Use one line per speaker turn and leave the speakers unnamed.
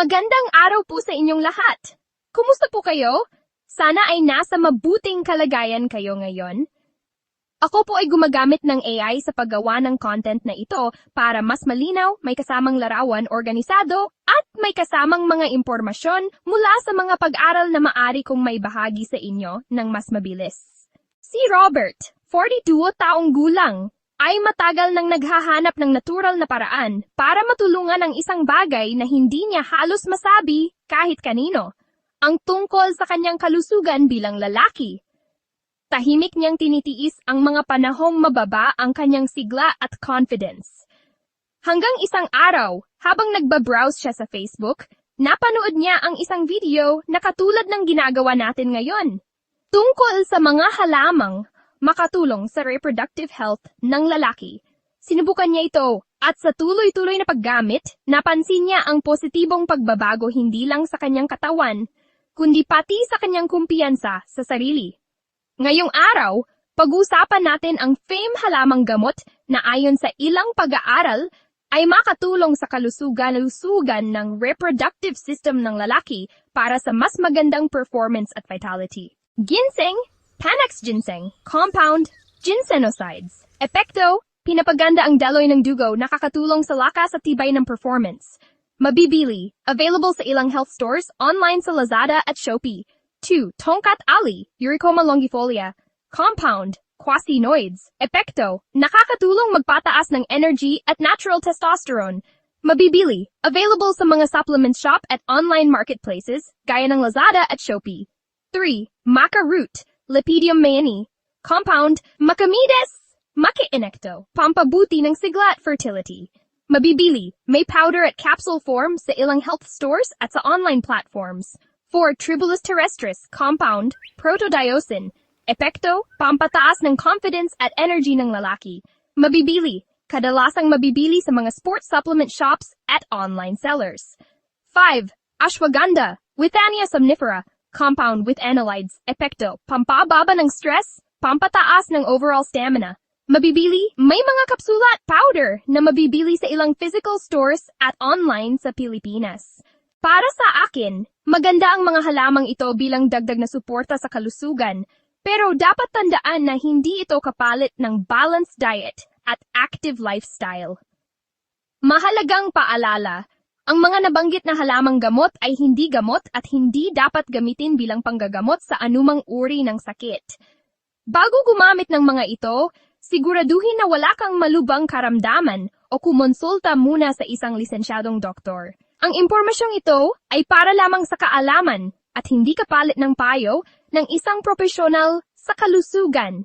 Magandang araw po sa inyong lahat. Kumusta po kayo? Sana ay nasa mabuting kalagayan kayo ngayon. Ako po ay gumagamit ng AI sa paggawa ng content na ito para mas malinaw, may kasamang larawan, organisado, at may kasamang mga impormasyon mula sa mga pag-aral na maari kong may bahagi sa inyo ng mas mabilis. Si Robert, 42 taong gulang, ay matagal nang naghahanap ng natural na paraan para matulungan ang isang bagay na hindi niya halos masabi kahit kanino. Ang tungkol sa kanyang kalusugan bilang lalaki. Tahimik niyang tinitiis ang mga panahong mababa ang kanyang sigla at confidence. Hanggang isang araw, habang nagbabrowse siya sa Facebook, napanood niya ang isang video na katulad ng ginagawa natin ngayon. Tungkol sa mga halamang makatulong sa reproductive health ng lalaki. Sinubukan niya ito at sa tuloy-tuloy na paggamit, napansin niya ang positibong pagbabago hindi lang sa kanyang katawan, kundi pati sa kanyang kumpiyansa sa sarili. Ngayong araw, pag-usapan natin ang fame halamang gamot na ayon sa ilang pag-aaral ay makatulong sa kalusugan-lusugan ng reproductive system ng lalaki para sa mas magandang performance at vitality. Ginseng Panax ginseng, compound, ginsenosides. Epekto, pinapaganda ang daloy ng dugo nakakatulong sa lakas at tibay ng performance. Mabibili, available sa ilang health stores, online sa Lazada at Shopee. 2. Tongkat Ali, Uricoma longifolia. Compound, quasinoids. Epekto, nakakatulong magpataas ng energy at natural testosterone. Mabibili, available sa mga supplement shop at online marketplaces, gaya ng Lazada at Shopee. 3. Maca root, Lepidium mayani. Compound, Macamides. Maki-inecto, pampabuti ng sigla at fertility. Mabibili, may powder at capsule form sa ilang health stores at sa online platforms. 4. Tribulus terrestris, compound, protodiosin. Epekto, pampataas ng confidence at energy ng lalaki. Mabibili, kadalasang mabibili sa mga sports supplement shops at online sellers. 5. Ashwagandha, Withania somnifera, compound with analydes, epekto, pampababa ng stress, pampataas ng overall stamina. Mabibili, may mga kapsula at powder na mabibili sa ilang physical stores at online sa Pilipinas. Para sa akin, maganda ang mga halamang ito bilang dagdag na suporta sa kalusugan, pero dapat tandaan na hindi ito kapalit ng balanced diet at active lifestyle. Mahalagang paalala, ang mga nabanggit na halamang gamot ay hindi gamot at hindi dapat gamitin bilang panggagamot sa anumang uri ng sakit. Bago gumamit ng mga ito, siguraduhin na wala kang malubang karamdaman o kumonsulta muna sa isang lisensyadong doktor. Ang impormasyong ito ay para lamang sa kaalaman at hindi kapalit ng payo ng isang profesional sa kalusugan.